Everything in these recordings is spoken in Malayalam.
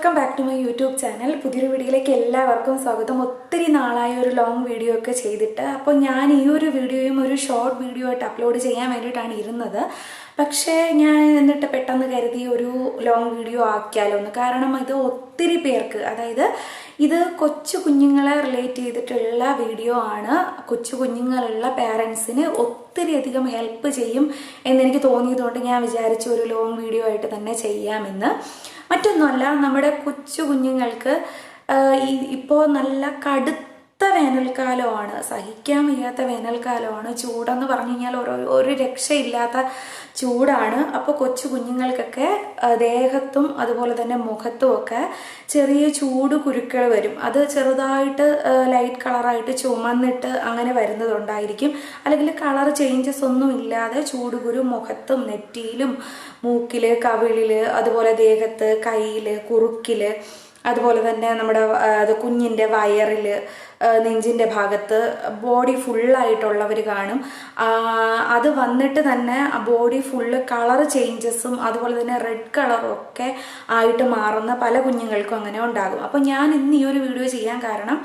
Welcome back to my YouTube channel പുതിയൊരു വീഡിയോയിലേക്ക് എല്ലാവർക്കും സ്വാഗതം. ഒത്തിരി നാളായ ഒരു ലോങ് വീഡിയോ ഒക്കെ ചെയ്തിട്ട്. അപ്പോൾ ഞാൻ ഈ ഒരു വീഡിയോയും ഒരു ഷോർട്ട് വീഡിയോ ആയിട്ട് അപ്ലോഡ് ചെയ്യാൻ വേണ്ടിയിട്ടാണ് ഇരുന്നത്. പക്ഷേ ഞാൻ എന്നിട്ട് പെട്ടെന്ന് കരുതി ഒരു ലോങ് വീഡിയോ ആക്കിയാലോ എന്ന്. കാരണം ഇത് ഒത്തിരി പേർക്ക് അതായത് ഇത് കൊച്ചു കുഞ്ഞുങ്ങളെ റിലേറ്റ് ചെയ്തിട്ടുള്ള വീഡിയോ ആണ്. കൊച്ചു കുഞ്ഞുങ്ങളുള്ള പാരൻസിന് ഒത്തിരി അധികം ഹെൽപ്പ് ചെയ്യും എന്നെനിക്ക് തോന്നിയതുകൊണ്ട് ഞാൻ വിചാരിച്ചു ഒരു ലോങ് വീഡിയോ ആയിട്ട് തന്നെ ചെയ്യാമെന്ന്. മറ്റൊന്നുമല്ല നമ്മുടെ കൊച്ചു കുഞ്ഞുങ്ങൾക്ക് ഇപ്പോൾ നല്ല കടുത്ത വേനൽക്കാലമാണ് സഹിക്കാൻ വയ്യാത്ത വേനൽക്കാലമാണ്. ചൂടെന്ന് പറഞ്ഞു കഴിഞ്ഞാൽ ഒരു ഒരു രക്ഷയില്ലാത്ത ചൂടാണ്. അപ്പോൾ കൊച്ചു കുഞ്ഞുങ്ങൾക്കൊക്കെ ദേഹത്തും അതുപോലെ തന്നെ മുഖത്തും ഒക്കെ ചെറിയ ചൂട് കുരുക്കൾ വരും. അത് ചെറുതായിട്ട് ലൈറ്റ് കളറായിട്ട് ചുമന്നിട്ട് അങ്ങനെ വരുന്നതുണ്ടായിരിക്കും. അല്ലെങ്കിൽ കളർ ചേഞ്ചസ് ഒന്നും ഇല്ലാതെ ചൂടുകുരു മുഖത്തും നെറ്റിയിലും മൂക്കിൽ കവിളിൽ അതുപോലെ ദേഹത്ത് കയ്യിൽ കുറുക്കിൽ അതുപോലെ തന്നെ നമ്മുടെ അത് കുഞ്ഞിന്റെ വയറിൽ നെഞ്ചിന്റെ ഭാഗത്ത് ബോഡി ഫുള്ളായിട്ടുള്ളവർ കാണും. അത് വന്നിട്ട് തന്നെ ബോഡി ഫുള്ള് കളർ ചേഞ്ചസും അതുപോലെ തന്നെ റെഡ് കളറും ഒക്കെ ആയിട്ട് മാറുന്ന പല കുഞ്ഞുങ്ങൾക്കും അങ്ങനെ ഉണ്ടാകും. അപ്പോൾ ഞാൻ ഇന്ന് ഈ ഒരു വീഡിയോ ചെയ്യാൻ കാരണം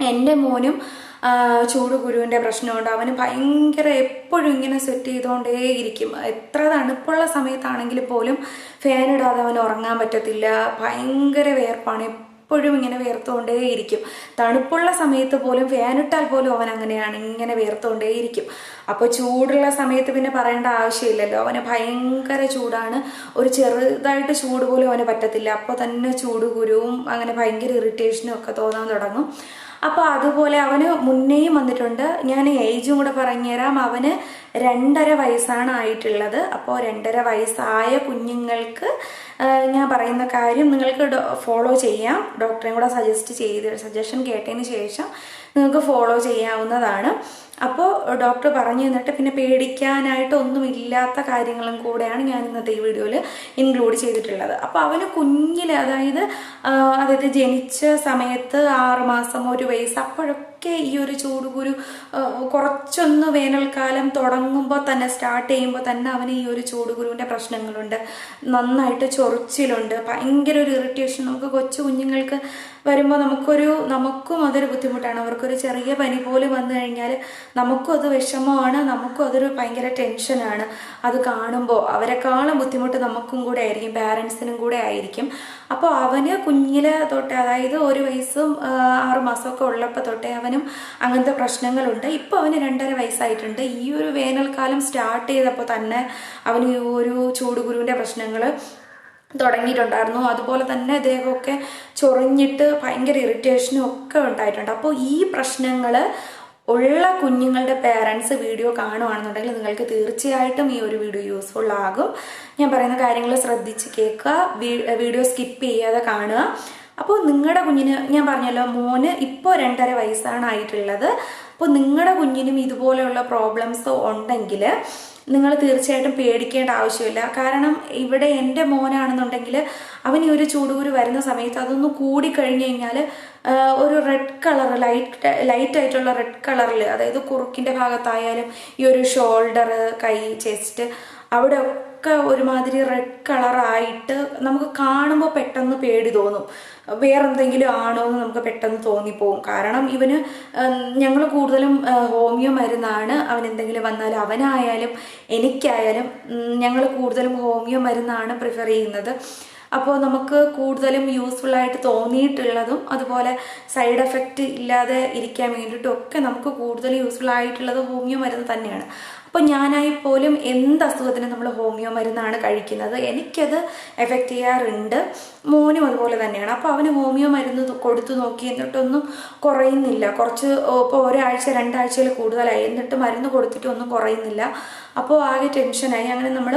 എന്റെ മോനും ചൂട് ഗുരുവിന്റെ പ്രശ്നമുണ്ട് അവന് ഭയങ്കര എപ്പോഴും ഇങ്ങനെ സെറ്റ് ചെയ്തുകൊണ്ടേയിരിക്കും എത്ര തണുപ്പുള്ള സമയത്താണെങ്കിൽ പോലും ഫാൻ ഇടാതെ അവന് ഉറങ്ങാൻ പറ്റത്തില്ല. ഭയങ്കര വേർപ്പാണ്. എപ്പോഴും ഇങ്ങനെ വേർത്തുകൊണ്ടേയിരിക്കും തണുപ്പുള്ള സമയത്ത് പോലും ഫാൻ ഇട്ടാൽ പോലും അവൻ അങ്ങനെയാണ്. ഇങ്ങനെ വേർത്തുകൊണ്ടേയിരിക്കും അപ്പോൾ ചൂടുള്ള സമയത്ത് പിന്നെ പറയേണ്ട ആവശ്യമില്ലല്ലോ. അവന് ഭയങ്കര ചൂടാണ്. ഒരു ചെറുതായിട്ട് ചൂട് പോലും അവന് പറ്റത്തില്ല. അപ്പോൾ തന്നെ ചൂട് ഗുരുവും അങ്ങനെ ഭയങ്കര ഇറിറ്റേഷനും ഒക്കെ തോന്നാൻ തുടങ്ങും. അപ്പോൾ അതുപോലെ അവന് മുന്നേയും വന്നിട്ടുണ്ട്. ഞാൻ ഏജും കൂടെ പറഞ്ഞുതരാം. അവന് രണ്ടര വയസ്സാണ് ആയിട്ടുള്ളത്. അപ്പോൾ രണ്ടര വയസ്സായ കുഞ്ഞുങ്ങൾക്ക് ഞാൻ പറയുന്ന കാര്യം നിങ്ങൾക്ക് ഫോളോ ചെയ്യാം. ഡോക്ടറെയും കൂടെ സജസ്റ്റ് ചെയ്ത് സജഷൻ കേട്ടതിന് ശേഷം നിങ്ങൾക്ക് ഫോളോ ചെയ്യാവുന്നതാണ്. അപ്പോൾ ഡോക്ടർ പറഞ്ഞു തന്നിട്ട് പിന്നെ പേടിക്കാനായിട്ട് ഒന്നുമില്ലാത്ത കാര്യങ്ങളും കൂടെയാണ് ഞാൻ ഇന്നത്തെ ഈ വീഡിയോയിൽ ഇൻക്ലൂഡ് ചെയ്തിട്ടുള്ളത്. അപ്പോൾ അവന് കുഞ്ഞിൽ അതായത് അതായത് ജനിച്ച സമയത്ത് ആറുമാസം ഒരു വയസ്സ് അപ്പോഴൊക്കെ ഈ ഒരു ചൂടുകുരു കുറച്ചൊന്ന് വേനൽക്കാലം തുടങ്ങുമ്പോൾ തന്നെ സ്റ്റാർട്ട് ചെയ്യുമ്പോൾ തന്നെ അവന് ഈ ഒരു ചൂടുകുരുവിന്റെ പ്രശ്നങ്ങളുണ്ട്. നന്നായിട്ട് ചൊറിച്ചിലുണ്ട്. ഭയങ്കര ഒരു ഇറിറ്റേഷൻ നമുക്ക് കൊച്ചു കുഞ്ഞുങ്ങൾക്ക് വരുമ്പോൾ നമുക്കൊരു നമുക്കും അതൊരു ബുദ്ധിമുട്ടാണ്. അവർക്കൊരു ചെറിയ പനി പോലും വന്നു കഴിഞ്ഞാൽ നമുക്കും അത് വിഷമമാണ്. നമുക്കും അതൊരു ഭയങ്കര ടെൻഷനാണ് അത് കാണുമ്പോൾ അവരെക്കാളും ബുദ്ധിമുട്ട് നമുക്കും കൂടെ ആയിരിക്കും പാരൻസിനും കൂടെ ആയിരിക്കും. അപ്പോൾ അവന് കുഞ്ഞിലെ തൊട്ടേ അതായത് ഒരു വയസ്സും ആറ് മാസമൊക്കെ ഉള്ളപ്പോൾ തൊട്ടേ അവനും അങ്ങനത്തെ പ്രശ്നങ്ങളുണ്ട്. ഇപ്പോൾ അവന് രണ്ടര വയസ്സായിട്ടുണ്ട്. ഈ ഒരു വേനൽക്കാലം സ്റ്റാർട്ട് ചെയ്തപ്പോൾ തന്നെ അവന് ഒരു ചൂടുകുരുവിന്റെ പ്രശ്നങ്ങൾ തുടങ്ങിയിട്ടുണ്ടായിരുന്നു. അതുപോലെ തന്നെ ദേഹമൊക്കെ ചൊറിഞ്ഞിട്ട് ഭയങ്കര ഇറിറ്റേഷനും ഒക്കെ ഉണ്ടായിട്ടുണ്ട്. അപ്പോൾ ഈ പ്രശ്നങ്ങൾ ഉള്ള കുഞ്ഞുങ്ങളുടെ പേരൻസ് വീഡിയോ കാണുവാണെന്നുണ്ടെങ്കിൽ നിങ്ങൾക്ക് തീർച്ചയായിട്ടും ഈ ഒരു വീഡിയോ യൂസ്ഫുൾ ആകും. ഞാൻ പറയുന്ന കാര്യങ്ങൾ ശ്രദ്ധിച്ച് കേൾക്കുക വീഡിയോ സ്കിപ്പ് ചെയ്യാതെ കാണുക. അപ്പോൾ നിങ്ങളുടെ കുഞ്ഞിന് ഞാൻ പറഞ്ഞല്ലോ മോന് ഇപ്പോൾ രണ്ടര വയസ്സാണ് ആയിട്ടുള്ളത്. അപ്പോൾ നിങ്ങളുടെ കുഞ്ഞിനും ഇതുപോലെയുള്ള പ്രോബ്ലംസ് ഉണ്ടെങ്കിൽ നിങ്ങൾ തീർച്ചയായിട്ടും പേടിക്കേണ്ട ആവശ്യമില്ല. കാരണം ഇവിടെ എന്റെ മോനാണെന്നുണ്ടെങ്കിൽ അവൻ ഈ ഒരു ചൂടുകൂര് വരുന്ന സമയത്ത് അതൊന്ന് കൂടിക്കഴിഞ്ഞ് കഴിഞ്ഞാൽ ഒരു റെഡ് കളർ ലൈറ്റ് ലൈറ്റ് ആയിട്ടുള്ള റെഡ് കളറിൽ അതായത് കുറുക്കിന്റെ ഭാഗത്തായാലും ഈ ഒരു ഷോൾഡർ കൈ ചെസ്റ്റ് അവിടെ ഒക്കെ ഒരുമാതിരി റെഡ് കളറായിട്ട് നമുക്ക് കാണുമ്പോൾ പെട്ടെന്ന് പേടി തോന്നും. വേറെന്തെങ്കിലും ആണോ എന്ന് നമുക്ക് പെട്ടെന്ന് തോന്നിപ്പോവും. കാരണം ഇവന് ഞങ്ങൾ കൂടുതലും ഹോമിയോ മരുന്നാണ്. അവൻ എന്തെങ്കിലും വന്നാൽ അവനായാലും എനിക്കായാലും ഞങ്ങൾ കൂടുതലും ഹോമിയോ മരുന്നാണ് പ്രിഫർ ചെയ്യുന്നത്. അപ്പോൾ നമുക്ക് കൂടുതലും യൂസ്ഫുൾ ആയിട്ട് തോന്നിയിട്ടുള്ളതും അതുപോലെ സൈഡ് എഫക്റ്റ് ഇല്ലാതെ ഇരിക്കാൻ വേണ്ടിയിട്ടും ഒക്കെ നമുക്ക് കൂടുതൽ യൂസ്ഫുൾ ആയിട്ടുള്ളത് ഹോമിയോ മരുന്ന് തന്നെയാണ്. അപ്പോൾ ഞാനായി പോലും എന്ത് അസുഖത്തിനും നമ്മൾ ഹോമിയോ മരുന്നാണ് കഴിക്കുന്നത് എനിക്കത് എഫക്റ്റ് ചെയ്യാറുണ്ട്. മോനും അതുപോലെ തന്നെയാണ്. അപ്പോൾ അവന് ഹോമിയോ മരുന്ന് കൊടുത്തു നോക്കി എന്നിട്ടൊന്നും കുറയുന്നില്ല. കുറച്ച് ഇപ്പോൾ ഒരാഴ്ച രണ്ടാഴ്ചയിൽ കൂടുതലായി. എന്നിട്ട് മരുന്ന് കൊടുത്തിട്ടൊന്നും കുറയുന്നില്ല. അപ്പോൾ ആകെ ടെൻഷനായി അങ്ങനെ നമ്മൾ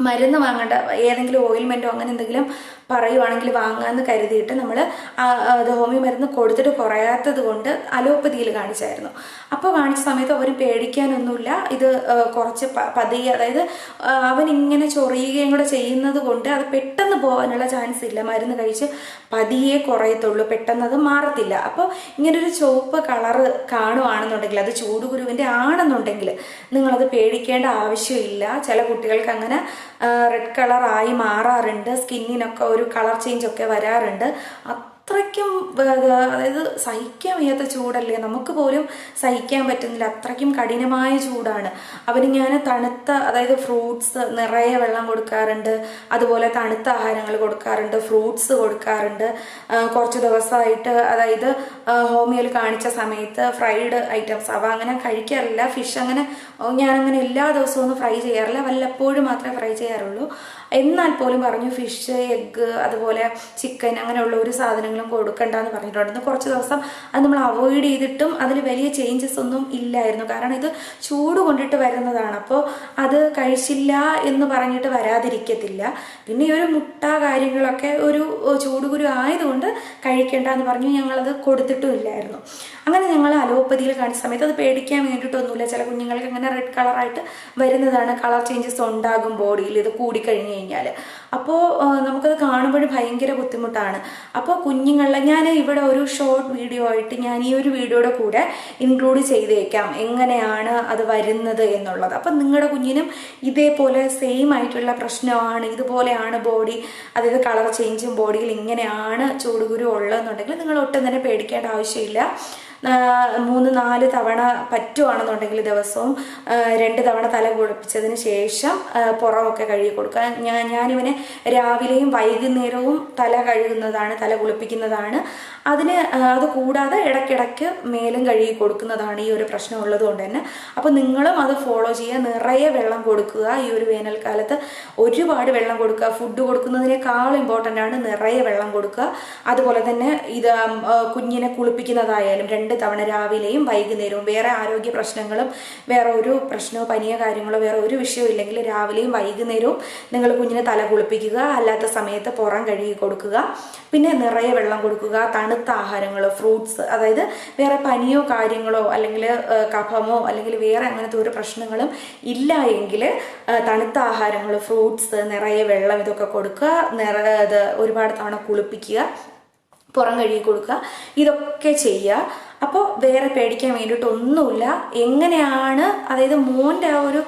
മരുന്ന് വാങ്ങേണ്ട ഏതെങ്കിലും ഓയിൽമെന്റോ അങ്ങനെ എന്തെങ്കിലും പറയുവാണെങ്കിൽ വാങ്ങാമെന്ന് കരുതിയിട്ട് നമ്മൾ അത് ഹോമിയോ മരുന്ന് കൊടുത്തിട്ട് കുറയാത്തത് കൊണ്ട് അലോപ്പതിയിൽ കാണിച്ചായിരുന്നു. അപ്പോൾ കാണിച്ച സമയത്ത് അവർ പേടിക്കാനൊന്നുമില്ല. ഇത് കുറച്ച് പതിയ അതായത് അവൻ ഇങ്ങനെ ചൊറിയുകയും കൂടെ ചെയ്യുന്നത് കൊണ്ട് അത് പെട്ടെന്ന് പോകാനുള്ള ചാൻസ് ഇല്ല. മരുന്ന് കഴിച്ച് പതിയെ കുറയത്തുള്ളൂ. പെട്ടെന്ന് അത് മാറത്തില്ല. അപ്പോൾ ഇങ്ങനൊരു ചുവപ്പ് കളറ് കാണുവാണെന്നുണ്ടെങ്കിൽ അത് ചൂടുകുരുവിന്റെ ആണെന്നുണ്ടെങ്കിൽ നിങ്ങളത് പേടിക്കേണ്ട ആവശ്യമില്ല. ചില കുട്ടികൾക്ക് അങ്ങനെ റെഡ് കളറായി മാറാറുണ്ട്. സ്കിന്നിനൊക്കെ ഒരു കളർ ചേഞ്ച് ഒക്കെ വരാറുണ്ട്. അത്രയ്ക്കും അതായത് സഹിക്കാൻ വയ്യാത്ത ചൂടല്ലേ? നമുക്ക് പോലും സഹിക്കാൻ പറ്റുന്നില്ല. അത്രയ്ക്കും കഠിനമായ ചൂടാണ്. അവന് ഞാൻ തണുത്ത അതായത് ഫ്രൂട്ട്സ് നിറയെ വെള്ളം കൊടുക്കാറുണ്ട്. അതുപോലെ തണുത്ത ആഹാരങ്ങൾ കൊടുക്കാറുണ്ട്. ഫ്രൂട്ട്സ് കൊടുക്കാറുണ്ട്. കുറച്ച് ദിവസമായിട്ട് അതായത് ഹോമിയോയിൽ കാണിച്ച സമയത്ത് ഫ്രൈഡ് ഐറ്റംസ് അവ അങ്ങനെ കഴിക്കാറില്ല. ഫിഷ് അങ്ങനെ ഞാനങ്ങനെ എല്ലാ ദിവസവും ഒന്നും ഫ്രൈ ചെയ്യാറില്ല. വല്ലപ്പോഴും മാത്രമേ ഫ്രൈ ചെയ്യാറുള്ളൂ. എന്നാൽ പോലും പറഞ്ഞു ഫിഷ് എഗ്ഗ് അതുപോലെ ചിക്കൻ അങ്ങനെയുള്ള ഒരു സാധനങ്ങളും കൊടുക്കണ്ട എന്ന് പറഞ്ഞിട്ടുണ്ടായിരുന്നു കുറച്ച് ദിവസം അത് നമ്മൾ അവോയ്ഡ് ചെയ്തിട്ടും അതിൽ വലിയ ചേഞ്ചസ് ഒന്നും ഇല്ലായിരുന്നു. കാരണം ഇത് ചൂട് കൊണ്ടിട്ട് വരുന്നതാണ്. അപ്പോൾ അത് കഴിച്ചില്ല എന്ന് പറഞ്ഞിട്ട് വരാതിരിക്കത്തില്ല. പിന്നെ ഈ ഒരു മുട്ട കാര്യങ്ങളൊക്കെ ഒരു ചൂടുകുരു ആയതുകൊണ്ട് കഴിക്കേണ്ട എന്ന് പറഞ്ഞു ഞങ്ങളത് കൊടുത്തിട്ടും ഇല്ലായിരുന്നു. അങ്ങനെ ഞങ്ങൾ അലോപ്പതിയിൽ കാണിച്ച സമയത്ത് അത് പേടിക്കാൻ വേണ്ടിയിട്ടൊന്നുമില്ല. ചില റെഡ് കളറായിട്ട് വരുന്നതാണ് കളർ ചേഞ്ചസ് ഉണ്ടാകും ബോഡിയിൽ ഇത് കൂടിക്കഴിഞ്ഞ് കഴിഞ്ഞാൽ. അപ്പോൾ നമുക്കത് കാണുമ്പോഴും ഭയങ്കര ബുദ്ധിമുട്ടാണ്. അപ്പോൾ കുഞ്ഞുങ്ങളെ ഞാൻ ഇവിടെ ഒരു ഷോർട്ട് വീഡിയോ ആയിട്ട് ഞാൻ ഈ ഒരു വീഡിയോയുടെ കൂടെ ഇൻക്ലൂഡ് ചെയ്തേക്കാം. എങ്ങനെയാണ് അത് വരുന്നത് എന്നുള്ളത്. അപ്പം നിങ്ങളുടെ കുഞ്ഞിനും ഇതേപോലെ സെയിം ആയിട്ടുള്ള പ്രശ്നമാണ്. ഇതുപോലെയാണ് ബോഡി അതായത് കളർ ചേഞ്ചും ബോഡിയിൽ ഇങ്ങനെയാണ് ചൂടുകുരു ഉള്ളതെന്നുണ്ടെങ്കിൽ നിങ്ങൾ ഒട്ടും തന്നെ പേടിക്കേണ്ട ആവശ്യമില്ല. മൂന്ന് നാല് തവണ പറ്റുവാണെന്നുണ്ടെങ്കിൽ ദിവസവും രണ്ട് തവണ തല കുളിപ്പിച്ചതിന് ശേഷം പുറമൊക്കെ കഴുകി കൊടുക്കുക. ഞാൻ ഞാനിവനെ രാവിലെയും വൈകുന്നേരവും തല കഴുകുന്നതാണ് തല കുളിപ്പിക്കുന്നതാണ്. അതിന് അത് കൂടാതെ ഇടയ്ക്കിടയ്ക്ക് മേലും കഴുകി കൊടുക്കുന്നതാണ് ഈ ഒരു പ്രശ്നം ഉള്ളത് കൊണ്ട് തന്നെ. അപ്പോൾ നിങ്ങളും അത് ഫോളോ ചെയ്യുക. നിറയെ വെള്ളം കൊടുക്കുക. ഈ ഒരു വേനൽക്കാലത്ത് ഒരുപാട് വെള്ളം കൊടുക്കുക. ഫുഡ് കൊടുക്കുന്നതിനേക്കാൾ ഇമ്പോർട്ടന്റ് ആണ് നിറയെ വെള്ളം കൊടുക്കുക. അതുപോലെ തന്നെ ഇത് കുഞ്ഞിനെ കുളിപ്പിക്കുന്നതായാലും രണ്ട് തവണ രാവിലെയും വൈകുന്നേരവും വേറെ ആരോഗ്യ പ്രശ്നങ്ങളും വേറെ ഒരു പ്രശ്നമോ പനിയോ കാര്യങ്ങളോ വേറെ ഒരു വിഷയവും ഇല്ലെങ്കിൽ രാവിലെയും വൈകുന്നേരവും നിങ്ങൾ കുഞ്ഞിനെ തല കുളിപ്പിക്കുക അല്ലാത്ത സമയത്ത് പുറം കഴുകി കൊടുക്കുക പിന്നെ നിറയെ വെള്ളം കൊടുക്കുക തണുത്ത ആഹാരങ്ങൾ ഫ്രൂട്ട്സ് അതായത് വേറെ പനിയോ കാര്യങ്ങളോ അല്ലെങ്കിൽ കഫമോ അല്ലെങ്കിൽ വേറെ അങ്ങനത്തെ ഒരു പ്രശ്നങ്ങളും ഇല്ല എങ്കിൽ തണുത്ത ആഹാരങ്ങൾ ഫ്രൂട്ട്സ് നിറയെ വെള്ളം ഇതൊക്കെ കൊടുക്കുക നിറ ഒരുപാട് തവണ കുളിപ്പിക്കുക. പുറം കഴുകി കൊടുക്കുക. ഇതൊക്കെ ചെയ്യുക. അപ്പോൾ വേറെ പേടിക്കാൻ വേണ്ടിയിട്ടൊന്നുമില്ല. എങ്ങനെയാണ് അതായത് മോന്റെ ആ ഒരു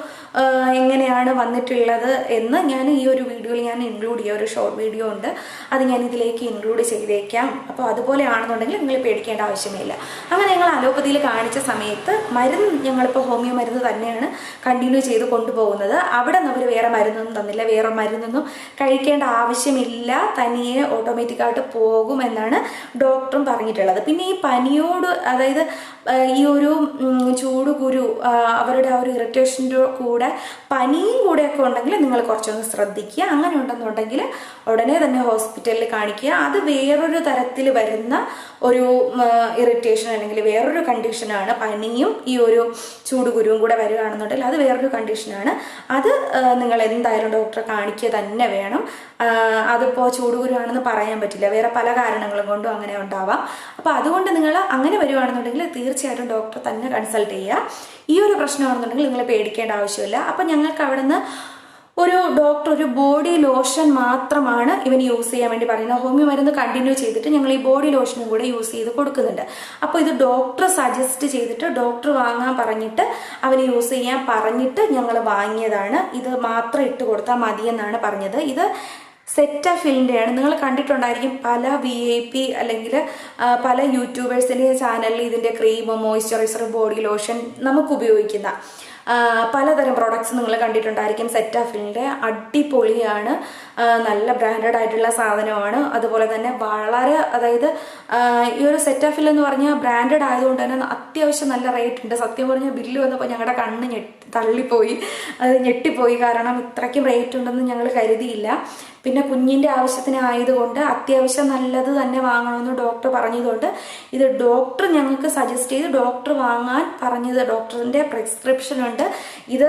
എങ്ങനെയാണ് വന്നിട്ടുള്ളത് എന്ന് ഞാൻ ഈ ഒരു വീഡിയോയിൽ ഞാൻ ഇൻക്ലൂഡ് ചെയ്യുക ഒരു ഷോർട്ട് വീഡിയോ ഉണ്ട്. അത് ഞാൻ ഇതിലേക്ക് ഇൻക്ലൂഡ് ചെയ്തേക്കാം. അപ്പോൾ അതുപോലെ ആണെന്നുണ്ടെങ്കിൽ നിങ്ങൾ പേടിക്കേണ്ട ആവശ്യമില്ല. അങ്ങനെ ഞങ്ങൾ അലോപ്പതിയിൽ കാണിച്ച സമയത്ത് മരുന്ന് ഞങ്ങളിപ്പോൾ ഹോമിയോ മരുന്ന് തന്നെയാണ് കണ്ടിന്യൂ ചെയ്ത് കൊണ്ടുപോകുന്നത്. അവിടെ നിന്ന് അവർ വേറെ മരുന്നൊന്നും തന്നില്ല. വേറെ മരുന്നൊന്നും കഴിക്കേണ്ട ആവശ്യമില്ല. തനിയെ ഓട്ടോമാറ്റിക്കായിട്ട് പോകുമെന്നാണ് ഡോക്ടറും പറഞ്ഞിട്ടുള്ളത്. പിന്നെ ഈ പനിയോട് അതായത് ഈ ഒരു ചൂട് കുരു അവരുടെ ആ ഒരു ഇറിറ്റേഷന്റെ കൂടെ പനിയും കൂടെയൊക്കെ ഉണ്ടെങ്കിൽ നിങ്ങൾ കുറച്ചൊന്ന് ശ്രദ്ധിക്കുക. അങ്ങനെ ഉണ്ടെന്നുണ്ടെങ്കിൽ ഉടനെ തന്നെ ഹോസ്പിറ്റലിൽ കാണിക്കുക. അത് വേറൊരു തരത്തിൽ വരുന്ന ഒരു ഇറിറ്റേഷൻ അല്ലെങ്കിൽ വേറൊരു കണ്ടീഷനാണ് പനിയും ഈ ഒരു ചൂടുകുരുവും കൂടെ വരികയാണെന്നുണ്ടെങ്കിൽ അത് വേറൊരു കണ്ടീഷനാണ്. അത് നിങ്ങൾ എന്തായാലും ഡോക്ടറെ കാണിക്കുക തന്നെ വേണം. അതിപ്പോൾ ചൂട് ആണെന്ന് പറയാൻ പറ്റില്ല. വേറെ പല കാരണങ്ങളും കൊണ്ടും അങ്ങനെ ഉണ്ടാവാം. അപ്പോൾ അതുകൊണ്ട് നിങ്ങൾ അങ്ങനെ വരുവാണെന്നുണ്ടെങ്കിൽ തീർച്ചയായിട്ടും ഡോക്ടർ തന്നെ കൺസൾട്ട് ചെയ്യുക. ഈ ഒരു പ്രശ്നമാണെന്നുണ്ടെങ്കിൽ നിങ്ങൾ പേടിക്കേണ്ട ആവശ്യമില്ല. അപ്പം ഞങ്ങൾക്ക് അവിടെ നിന്ന് ഒരു ഡോക്ടർ ഒരു ബോഡി ലോഷൻ മാത്രമാണ് ഇവന് യൂസ് ചെയ്യാൻ വേണ്ടി പറയുന്നത്. ഹോമിയോ മരുന്ന് കണ്ടിന്യൂ ചെയ്തിട്ട് ഞങ്ങൾ ഈ ബോഡി ലോഷനും കൂടെ യൂസ് ചെയ്ത് കൊടുക്കുന്നുണ്ട്. അപ്പോൾ ഇത് ഡോക്ടർ സജസ്റ്റ് ചെയ്തിട്ട് ഡോക്ടർ വാങ്ങാൻ പറഞ്ഞിട്ട് അവന് യൂസ് ചെയ്യാൻ പറഞ്ഞിട്ട് ഞങ്ങൾ വാങ്ങിയതാണ്. ഇത് മാത്രം ഇട്ട് കൊടുത്താൽ മതിയെന്നാണ് പറഞ്ഞത്. ഇത് സെറ്റാഫിലിന്റെയാണ് നിങ്ങൾ കണ്ടിട്ടുണ്ടായിരിക്കും പല വി ഐ പി അല്ലെങ്കിൽ പല യൂട്യൂബേഴ്സിന്റെ ചാനലിൽ ഇതിന്റെ ക്രീം മോയ്സ്ചറൈസർ ബോഡി ലോഷൻ നമുക്ക് ഉപയോഗിക്കുന്ന പലതരം പ്രോഡക്ട്സ് നിങ്ങൾ കണ്ടിട്ടുണ്ടായിരിക്കും സെറ്റാഫിലിന്റെ അടിപൊളിയാണ്. നല്ല ബ്രാൻഡഡ് ആയിട്ടുള്ള സാധനമാണ്. അതുപോലെ തന്നെ വളരെ അതായത് ഈ ഒരു സെറ്റാഫിൽ എന്ന് പറഞ്ഞാൽ ബ്രാൻഡഡ് ആയതുകൊണ്ട് തന്നെ അത്യാവശ്യം നല്ല റേറ്റ് ഉണ്ട്. സത്യം പറഞ്ഞാൽ ബില്ല് വന്നപ്പോൾ ഞങ്ങളുടെ കണ്ണ് ഞെട്ടി. തള്ളിപ്പോയി. അത് ഞെട്ടിപ്പോയി. കാരണം ഇത്രയ്ക്കും റേറ്റ് ഉണ്ടെന്ന് ഞങ്ങൾ കരുതിയില്ല. പിന്നെ കുഞ്ഞിന്റെ ആവശ്യത്തിന് ആയതുകൊണ്ട് അത്യാവശ്യം നല്ലത് തന്നെ വാങ്ങണമെന്ന് ഡോക്ടർ പറഞ്ഞതുകൊണ്ട് ഇത് ഡോക്ടർ ഞങ്ങൾക്ക് സജസ്റ്റ് ചെയ്ത് ഡോക്ടർ വാങ്ങാൻ പറഞ്ഞത് ഡോക്ടറിന്റെ പ്രിസ്ക്രിപ്ഷൻ ഉണ്ട്. ഇത്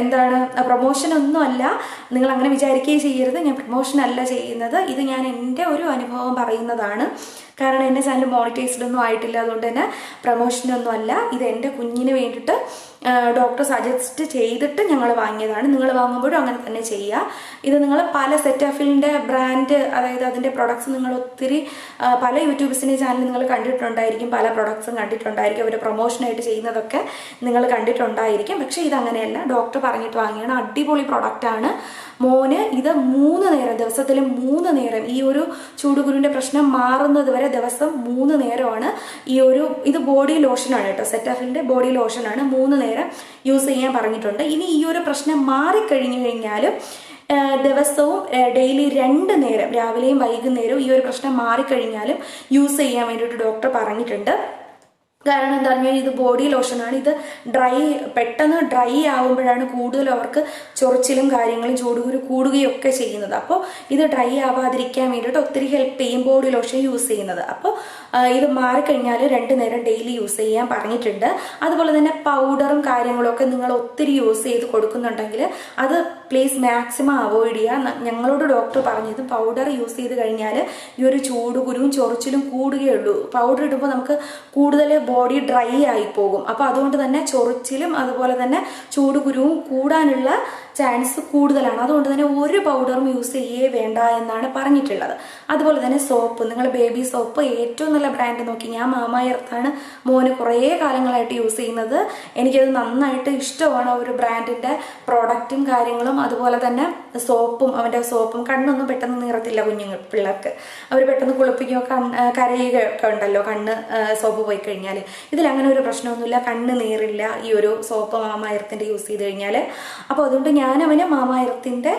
എന്താണ് പ്രൊമോഷൻ ഒന്നുമല്ല നിങ്ങൾ അങ്ങനെ വിചാരിക്കുകയും ചെയ്യരുത്. ഞാൻ പ്രൊമോഷൻ അല്ല ചെയ്യുന്നത്. ഇത് ഞാൻ എന്റെ ഒരു അനുഭവം പറയുന്നതാണ്. കാരണം എന്റെ ചാനൽ മോണിറ്റൈസ്ഡ് ഒന്നും ആയിട്ടില്ല. അതുകൊണ്ട് തന്നെ പ്രൊമോഷനൊന്നും അല്ല. ഇത് എന്റെ കുഞ്ഞിന് വേണ്ടിയിട്ട് ഡോക്ടർ സജസ്റ്റ് ചെയ്തിട്ട് ഞങ്ങൾ വാങ്ങിയതാണ്. നിങ്ങൾ വാങ്ങുമ്പോഴും അങ്ങനെ തന്നെ ചെയ്യുക ഇത് നിങ്ങൾ പല സെറ്റാഫിലിന്റെ ബ്രാൻഡ് അതായത് അതിന്റെ പ്രൊഡക്ട്സ് നിങ്ങൾ ഒത്തിരി പല യൂട്യൂബേഴ്സിന്റെ ചാനൽ നിങ്ങൾ കണ്ടിട്ടുണ്ടായിരിക്കും. പല പ്രൊഡക്ട്സും കണ്ടിട്ടുണ്ടായിരിക്കും. അവർ പ്രൊമോഷനായിട്ട് ചെയ്യുന്നതൊക്കെ നിങ്ങൾ കണ്ടിട്ടുണ്ടായിരിക്കും. പക്ഷേ ഇതങ്ങനെയല്ല ഡോക്ടർ പറഞ്ഞിട്ട് വാങ്ങിയാണ്. അടിപൊളി പ്രൊഡക്റ്റാണ് മോന് ഇത് മൂന്ന് നേരം ദിവസത്തിൽ മൂന്ന് നേരം ഈ ഒരു ചൂടുകുരുവിന്റെ പ്രശ്നം മാറുന്നത് വരെ ദിവസം മൂന്ന് നേരമാണ് ഈ ഒരു ഇത് ബോഡി ലോഷനാണ് കേട്ടോ. സെറ്റാഫിലിന്റെ ബോഡി ലോഷനാണ് മൂന്ന് നേരം യൂസ് ചെയ്യാൻ പറഞ്ഞിട്ടുണ്ട്. ഇനി ഈ ഒരു പ്രശ്നം മാറിക്കഴിഞ്ഞു കഴിഞ്ഞാലും ദിവസവും ഡെയിലി രണ്ട് നേരം രാവിലെയും വൈകുന്നേരവും ഈ ഒരു പ്രശ്നം മാറിക്കഴിഞ്ഞാലും യൂസ് ചെയ്യാൻ വേണ്ടിയിട്ട് ഡോക്ടർ പറഞ്ഞിട്ടുണ്ട്. കാരണം എന്താ പറഞ്ഞാൽ ഇത് ബോഡി ലോഷനാണ് ഇത് ഡ്രൈ പെട്ടെന്ന് ഡ്രൈ ആവുമ്പോഴാണ് കൂടുതൽ അവർക്ക് ചൊറിച്ചിലും കാര്യങ്ങളും ചൂടുകുരു കൂടുകയും ഒക്കെ ചെയ്യുന്നത്. അപ്പോൾ ഇത് ഡ്രൈ ആവാതിരിക്കാൻ വേണ്ടിയിട്ട് ഒത്തിരി ഹെൽപ്പ് ചെയ്യും ബോഡി ലോഷൻ യൂസ് ചെയ്യുന്നത്. അപ്പോൾ ഇത് മാറിക്കഴിഞ്ഞാൽ രണ്ട് നേരം ഡെയിലി യൂസ് ചെയ്യാൻ പറഞ്ഞിട്ടുണ്ട്. അതുപോലെ തന്നെ പൗഡറും കാര്യങ്ങളൊക്കെ നിങ്ങൾ ഒത്തിരി യൂസ് ചെയ്ത് കൊടുക്കുന്നുണ്ടെങ്കിൽ അത് പ്ലീസ് മാക്സിമം അവോയ്ഡ് ചെയ്യുക. ഞങ്ങളോട് ഡോക്ടർ പറഞ്ഞത് പൗഡർ യൂസ് ചെയ്ത് കഴിഞ്ഞാൽ ഈ ഒരു ചൂടുകുരുവും ചൊറിച്ചിലും കൂടുകയുള്ളൂ. പൗഡർ ഇടുമ്പോൾ നമുക്ക് കൂടുതൽ ബോഡി ഡ്രൈ ആയി പോകും അപ്പോൾ അതുകൊണ്ട് തന്നെ ചൊറിച്ചിലും അതുപോലെ തന്നെ ചൂടുകുരുവും കൂടാനുള്ള ചാൻസ് കൂടുതലാണ്. അതുകൊണ്ട് തന്നെ ഒരു പൗഡറും യൂസ് ചെയ്യേ വേണ്ട എന്നാണ് പറഞ്ഞിട്ടുള്ളത്. അതുപോലെ തന്നെ സോപ്പ് നിങ്ങൾ ബേബി സോപ്പ് ഏറ്റവും നല്ല ബ്രാൻഡ് നോക്കി. ഞാൻ മാമായർത്താണ് മോന് കുറേ കാലങ്ങളായിട്ട് യൂസ് ചെയ്യുന്നത്. എനിക്കത് നന്നായിട്ട് ഇഷ്ടമാണ് ഒരു ബ്രാൻഡിന്റെ പ്രോഡക്റ്റും കാര്യങ്ങളും. അതുപോലെ തന്നെ സോപ്പും അവന്റെ സോപ്പും കണ്ണൊന്നും പെട്ടെന്ന് നീറത്തില്ല കുഞ്ഞുങ്ങൾ പിള്ളേർക്ക്. അവർ പെട്ടെന്ന് കുളിപ്പിക്കുകയോ കണ്ണ് കരയുകയൊക്കെ ഉണ്ടല്ലോ കണ്ണ് സോപ്പ് പോയി കഴിഞ്ഞാൽ ഇതിൽ അങ്ങനെ ഒരു പ്രശ്നമൊന്നുമില്ല കണ്ണ് നീറില്ല ഈ ഒരു സോപ്പ് മാമായിരത്തിന്റെ യൂസ് ചെയ്ത് കഴിഞ്ഞാൽ അപ്പോൾ അതുകൊണ്ട് ഞാൻ അവന് മാമായിരത്തിന്റെ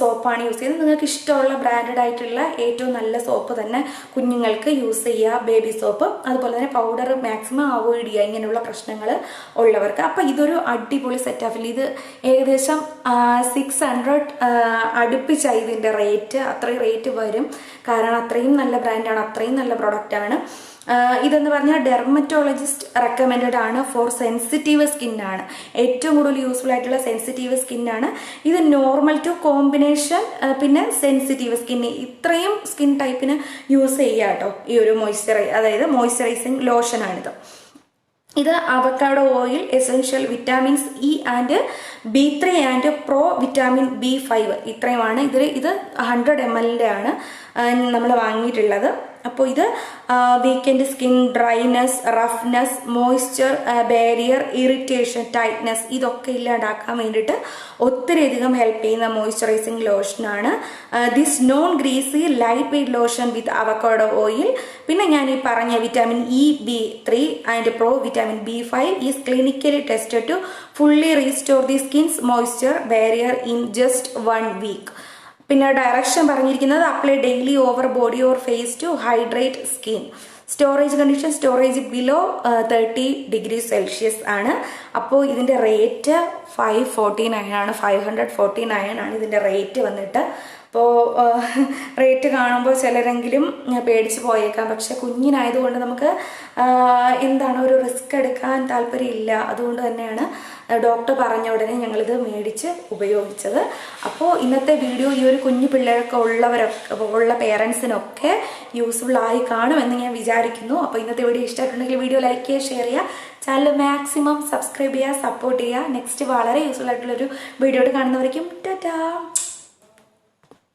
സോപ്പാണ് യൂസ് ചെയ്തത് നിങ്ങൾക്ക് ഇഷ്ടമുള്ള ബ്രാൻഡഡ് ആയിട്ടുള്ള ഏറ്റവും നല്ല സോപ്പ് തന്നെ കുഞ്ഞുങ്ങൾക്ക് യൂസ് ചെയ്യുക ബേബി സോപ്പ്. അതുപോലെ തന്നെ പൗഡർ മാക്സിമം അവോയ്ഡ് ചെയ്യുക ഇങ്ങനെയുള്ള പ്രശ്നങ്ങൾ ഉള്ളവർക്ക്. അപ്പോൾ ഇതൊരു അടിപൊളി സെറ്റാഫിൽ ഇത് ഏകദേശം സിക്സ് ഹൺഡ്രഡ് അടുപ്പിച്ചായി ഇതിന്റെ റേറ്റ്. അത്രയും റേറ്റ് വരും. കാരണം അത്രയും നല്ല ബ്രാൻഡാണ് അത്രയും നല്ല പ്രൊഡക്റ്റാണ്. ഇതെന്ന് പറഞ്ഞാൽ ഡെർമറ്റോളജിസ്റ്റ് റെക്കമെൻഡഡ് ആണ് ഫോർ സെൻസിറ്റീവ് സ്കിന്നാണ്. ഏറ്റവും കൂടുതൽ യൂസ്ഫുൾ ആയിട്ടുള്ള സെൻസിറ്റീവ് സ്കിന്നാണ്. ഇത് നോർമൽ ടു കോമ്പിനേഷൻ പിന്നെ സെൻസിറ്റീവ് സ്കിന്ന് ഇത്രയും സ്കിൻ ടൈപ്പിന് യൂസ് ചെയ്യുക കേട്ടോ ഈ ഒരു മോയ്സ്ചറൈ അതായത് മോയ്സ്ചറൈസിങ് ലോഷനാണിത് ഇത് avocado oil essential vitamins E and B three and pro vitamin B five ഇത്രയുമാണ്. ഇതിൽ ഇത് ഹൺഡ്രഡ് എം എല്ലിന്റെ ആണ് നമ്മൾ വാങ്ങിയിട്ടുള്ളത്. അപ്പോൾ ഇത് weakened skin dryness roughness moisture barrier irritation tightness ഇതൊക്കെ ഇല്ലാണ്ടാക്കാൻ വേണ്ടിയിട്ട് ഒത്തിരി അധികം ഹെൽപ്പ് ചെയ്യുന്ന moisturising ലോഷനാണ് this non greasy light weight lotion with avocado oil പിന്നെ ഞാൻ ഈ പറഞ്ഞ vitamin E B three and pro vitamin B five is clinically tested to fully restore the skin's moisture barrier in just one week പിന്നെ ഡയറക്ഷൻ പറഞ്ഞിരിക്കുന്നത് apply daily over body or face to hydrate skin storage condition storage below thirty degree Celsius ആണ്. അപ്പോൾ ഇതിന്റെ റേറ്റ് ഫൈവ് ഫോർട്ടി നയൻ ആണ്. ഫൈവ് ഹൺഡ്രഡ് ഫോർട്ടി നയൻ ആണ് ഇതിന്റെ റേറ്റ് വന്നിട്ട്. അപ്പോൾ റേറ്റ് കാണുമ്പോൾ ചിലരെങ്കിലും പേടിച്ച് പോയേക്കാം. പക്ഷെ കുഞ്ഞിനായതുകൊണ്ട് നമുക്ക് എന്താണ് ഒരു റിസ്ക് എടുക്കാൻ താല്പര്യമില്ല. അതുകൊണ്ട് തന്നെയാണ് ഡോക്ടർ പറഞ്ഞ ഉടനെ ഞങ്ങളിത് മേടിച്ച് ഉപയോഗിച്ചത്. അപ്പോൾ ഇന്നത്തെ വീഡിയോ ഈ ഒരു കുഞ്ഞു പിള്ളേരൊക്കെ ഉള്ളവരൊക്കെ ഉള്ള പേരൻസിനൊക്കെ യൂസ്ഫുൾ ആയി കാണുമെന്ന് ഞാൻ വിചാരിക്കുന്നു. അപ്പോൾ ഇന്നത്തെ വീഡിയോ ഇഷ്ടമായിട്ടുണ്ടെങ്കിൽ വീഡിയോ ലൈക്ക് ചെയ്യുക ഷെയർ ചെയ്യുക. ചാനൽ മാക്സിമം സബ്സ്ക്രൈബ് ചെയ്യുക സപ്പോർട്ട് ചെയ്യുക. നെക്സ്റ്റ് വളരെ യൂസ്ഫുൾ ആയിട്ടുള്ളൊരു വീഡിയോ കാണുന്നവരേക്കും ടാറ്റാ